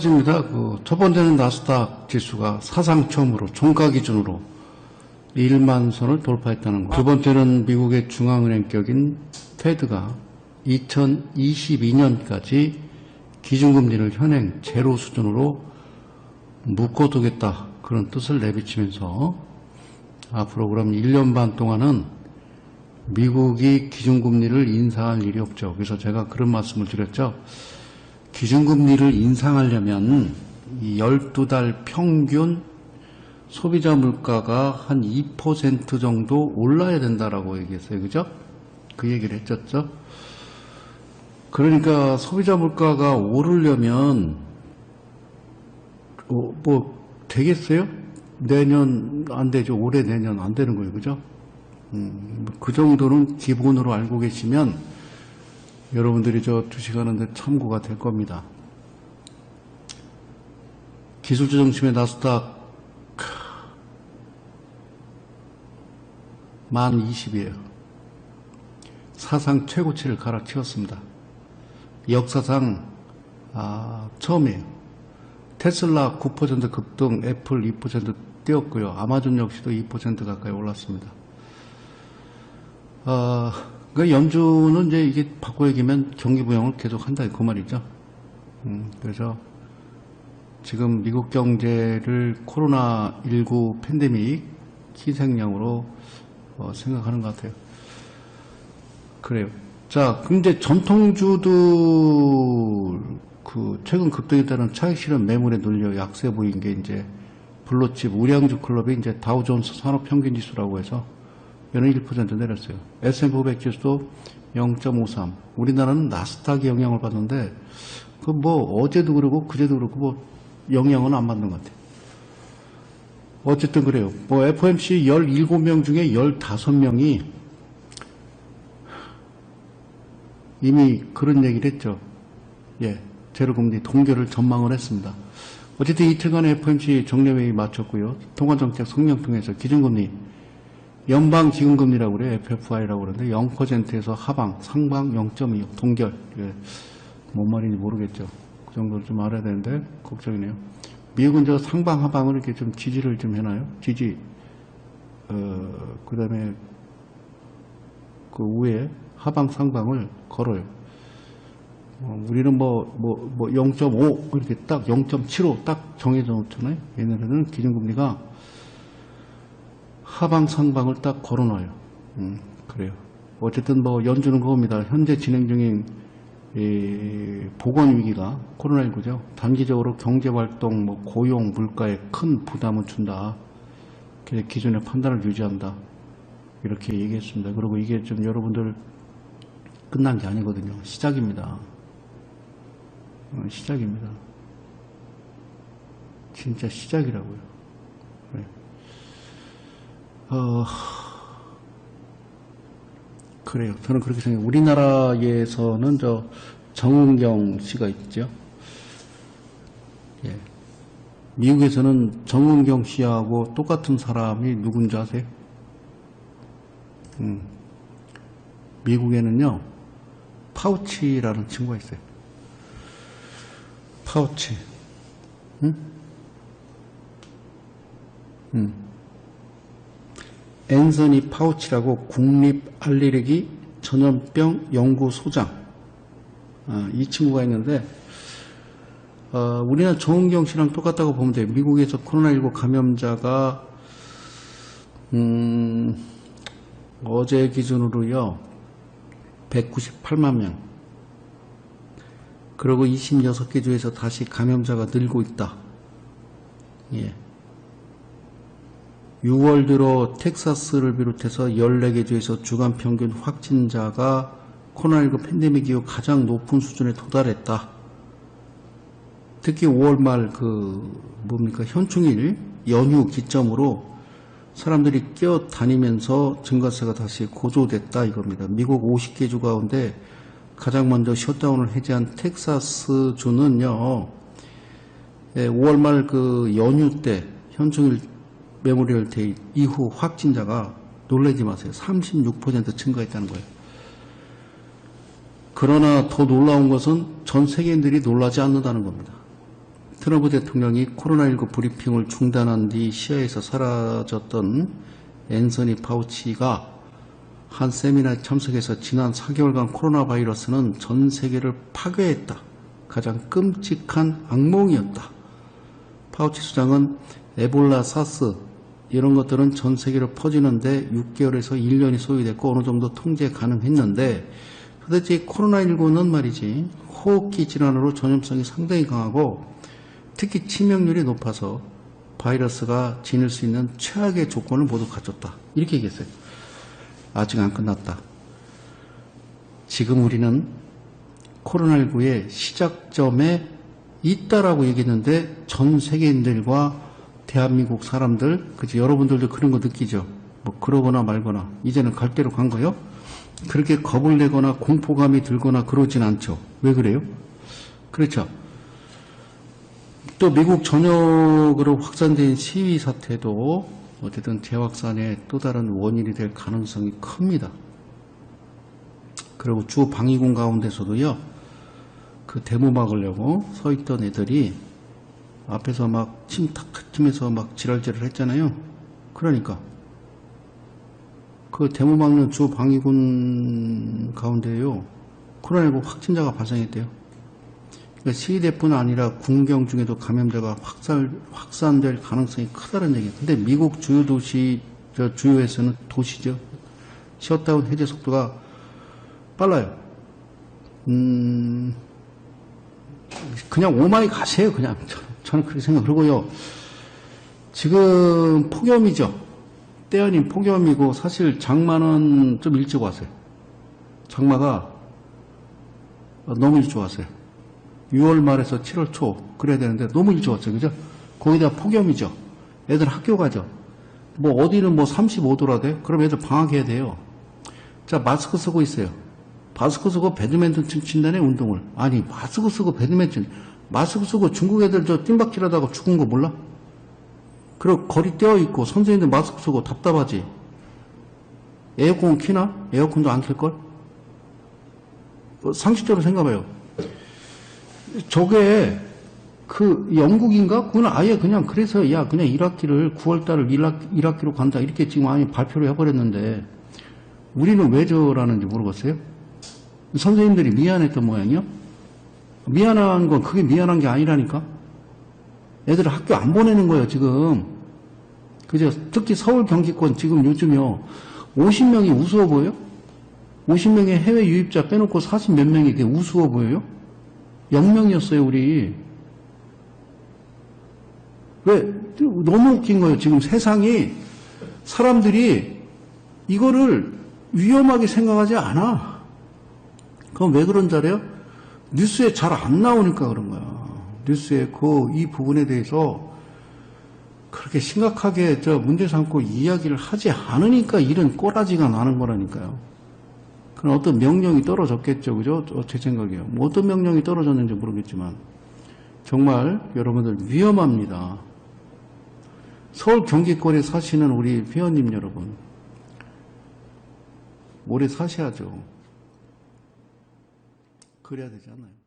가지입니다. 그, 첫 번째는 나스닥 지수가 사상 처음으로 종가 기준으로 1만 선을 돌파했다는 거. 두 번째는 미국의 중앙은행격인 페드가 2022년까지 기준금리를 현행 제로 수준으로 묶어두겠다. 그런 뜻을 내비치면서 앞으로 그럼 1년 반 동안은 미국이 기준금리를 인상할 일이 없죠. 그래서 제가 그런 말씀을 드렸죠. 기준금리를 인상하려면 이 12달 평균 소비자 물가가 한 2% 정도 올라야 된다라고 얘기했어요. 그죠? 그 얘기를 했었죠. 그러니까 소비자 물가가 오르려면 어, 뭐 되겠어요? 내년 안 되죠. 올해 내년 안 되는 거예요. 그죠? 음, 그 정도는 기본으로 알고 계시면 여러분들이 저 주식하는데 참고가 될 겁니다. 기술주 중심의 나스닥 만 20이에요. 사상 최고치를 갈아치웠습니다. 역사상 아, 처음이에요. 테슬라 9% 급등, 애플 2% 뛰었고요. 아마존 역시도 2% 가까이 올랐습니다. 어, 그 연준은 이제 이게 바꿔 얘기면 경기 부양을 계속 한다 그 말이죠. 음, 그래서 지금 미국 경제를 코로나19 팬데믹 희생양으로 어, 생각하는 것 같아요. 그래요. 자, 근데 전통주들 그 최근 급등에 따른 차익 실현 매물에 눌려 약세 보인 게 이제 블루칩 우량주 클럽이 이제 다우존스 산업 평균 지수라고 해서 얘는 1% 내렸어요. S&P 500 지수도 0.53. 우리나라는 나스닥이 영향을 받는데 그 뭐 어제도 그러고 그제도 그렇고 뭐 영향은 안 받는 것 같아요. 어쨌든 그래요. 뭐 FOMC 17명 중에 15명이 이미 그런 얘기를 했죠. 예. 제로금리 동결을 전망을 했습니다. 어쨌든 이틀간의 FOMC 정례회의 마쳤고요. 통화정책 성명 통해서 기준금리 연방 지급금리라고 그래요. FFI라고 그러는데 0%에서 하방, 상방 0.25 동결. 예. 뭔 말인지 모르겠죠. 그 정도를 좀 알아야 되는데 걱정이네요. 미국은 저 상방, 하방을 이렇게 좀 지지를 좀 해놔요. 지지. 어, 그 다음에 그 위에 하방, 상방을 걸어요. 어, 우리는 뭐, 뭐, 뭐 0.5 이렇게 딱 0.75 딱 정해져 놓잖아요. 얘네들은 기준금리가 하방, 상방을 딱 걸어놔요. 음, 그래요. 어쨌든 뭐 연주는 그겁니다. 현재 진행 중인 이 보건 위기가 코로나19죠. 단기적으로 경제 활동, 뭐 고용, 물가에 큰 부담을 준다. 기존의 판단을 유지한다. 이렇게 얘기했습니다. 그리고 이게 좀 여러분들 끝난 게 아니거든요. 시작입니다. 어, 시작입니다. 진짜 시작이라고요. 네. 어, 그래요. 저는 그렇게 생각해요. 우리나라에서는 저 정은경 씨가 있죠. 예. 미국에서는 정은경 씨하고 똑같은 사람이 누군지 아세요? 음. 미국에는요, 파우치라는 친구가 있어요. 파우치. 응? 응. 앤서니 파우치라고 국립 알레르기 전염병 연구소장. 아, 이 친구가 있는데, 어, 우리나라 정은경 씨랑 똑같다고 보면 돼요. 미국에서 코로나19 감염자가, 음, 어제 기준으로요, 198만 명. 그리고 26개 주에서 다시 감염자가 늘고 있다. 예. 6월 들어 텍사스를 비롯해서 14개 주에서 주간 평균 확진자가 코로나19 팬데믹 이후 가장 높은 수준에 도달했다. 특히 5월 말 그 뭡니까 현충일 연휴 기점으로 사람들이 끼어 다니면서 증가세가 다시 고조됐다 이겁니다. 미국 50개 주 가운데 가장 먼저 셧다운을 해제한 텍사스 주는요, 5월 말 그 연휴 때 현충일 메모리얼 데이 이후 확진자가 놀라지 마세요. 36% 증가했다는 거예요. 그러나 더 놀라운 것은 전 세계인들이 놀라지 않는다는 겁니다. 트럼프 대통령이 코로나19 브리핑을 중단한 뒤 시야에서 사라졌던 앤서니 파우치가 한 세미나에 참석해서 지난 4개월간 코로나 바이러스는 전 세계를 파괴했다. 가장 끔찍한 악몽이었다. 파우치 수장은 에볼라, 사스 이런 것들은 전 세계로 퍼지는데 6개월에서 1년이 소요됐고 어느 정도 통제 가능했는데 도대체 이 코로나19는 말이지 호흡기 질환으로 전염성이 상당히 강하고 특히 치명률이 높아서 바이러스가 지닐 수 있는 최악의 조건을 모두 갖췄다. 이렇게 얘기했어요. 아직 안 끝났다. 지금 우리는 코로나19의 시작점에 있다라고 얘기했는데 전 세계인들과 대한민국 사람들, 그치 여러분들도 그런 거 느끼죠. 뭐 그러거나 말거나 이제는 갈 대로 간 거요. 그렇게 겁을 내거나 공포감이 들거나 그러진 않죠. 왜 그래요? 그렇죠. 또 미국 전역으로 확산된 시위 사태도 어쨌든 재확산의 또 다른 원인이 될 가능성이 큽니다. 그리고 주 방위군 가운데서도요, 그 데모 막으려고 서 있던 애들이 앞에서 막 침탁 틈에서 막 지랄지랄 했잖아요. 그러니까 그 데모 막는 주 방위군 가운데요, 코로나19 확진자가 발생했대요. 그러니까 시위대뿐 아니라 군경 중에도 감염자가 확산, 확산될 가능성이 크다는 얘기예요. 근데 미국 주요 도시, 저 주요에서는 도시죠. 셧다운 해제 속도가 빨라요. 음, 그냥 오마이 가세요. 그냥. 저- 저는 그렇게 생각하고요. 지금 폭염이죠. 때아닌 폭염이고 사실 장마는 좀 일찍 왔어요. 장마가 너무 일찍 왔어요. 6월 말에서 7월 초 그래야 되는데 너무 일찍 왔어요. 그죠? 거기다 폭염이죠. 애들 학교 가죠. 뭐 어디는 뭐 35도라 돼? 그럼 애들 방학해야 돼요. 자, 마스크 쓰고 있어요. 마스크 쓰고 배드민턴 친- 친다네, 운동을. 아니, 마스크 쓰고 배드민턴, 마스크 쓰고 중국 애들 저 뜀박질 하다가 죽은 거 몰라? 그리고 거리 떼어 있고 선생님들 마스크 쓰고 답답하지. 에어컨 키나? 에어컨도 안 켤걸? 어, 상식적으로 생각해봐요. 저게 그 영국인가? 그건 아예 그냥 그래서 야 그냥 1학기를 9월달을 1학, 1학기로 간다 이렇게 지금 아니 발표를 해버렸는데 우리는 왜 저라는지 모르겠어요. 선생님들이 미안했던 모양이요. 미안한 건 그게 미안한 게 아니라니까. 애들을 학교 안 보내는 거예요 지금. 그죠? 특히 서울 경기권 지금 요즘요 50명이 우스워 보여요? 50명의 해외 유입자 빼놓고 40 몇 명이 그게 우스워 보여요? 0명이었어요, 우리. 왜? 너무 웃긴 거예요. 지금 세상이 사람들이 이거를 위험하게 생각하지 않아. 그럼 왜 그런 줄 알아요? 뉴스에 잘 안 나오니까 그런 거야. 뉴스에 그 이 부분에 대해서 그렇게 심각하게 저 문제 삼고 이야기를 하지 않으니까 이런 꼬라지가 나는 거라니까요. 그런 어떤 명령이 떨어졌겠죠. 그죠? 어, 제 생각이에요. 뭐 어떤 명령이 떨어졌는지 모르겠지만 정말 여러분들 위험합니다. 서울 경기권에 사시는 우리 회원님 여러분 오래 사셔야죠. 그래야 되지 않나요?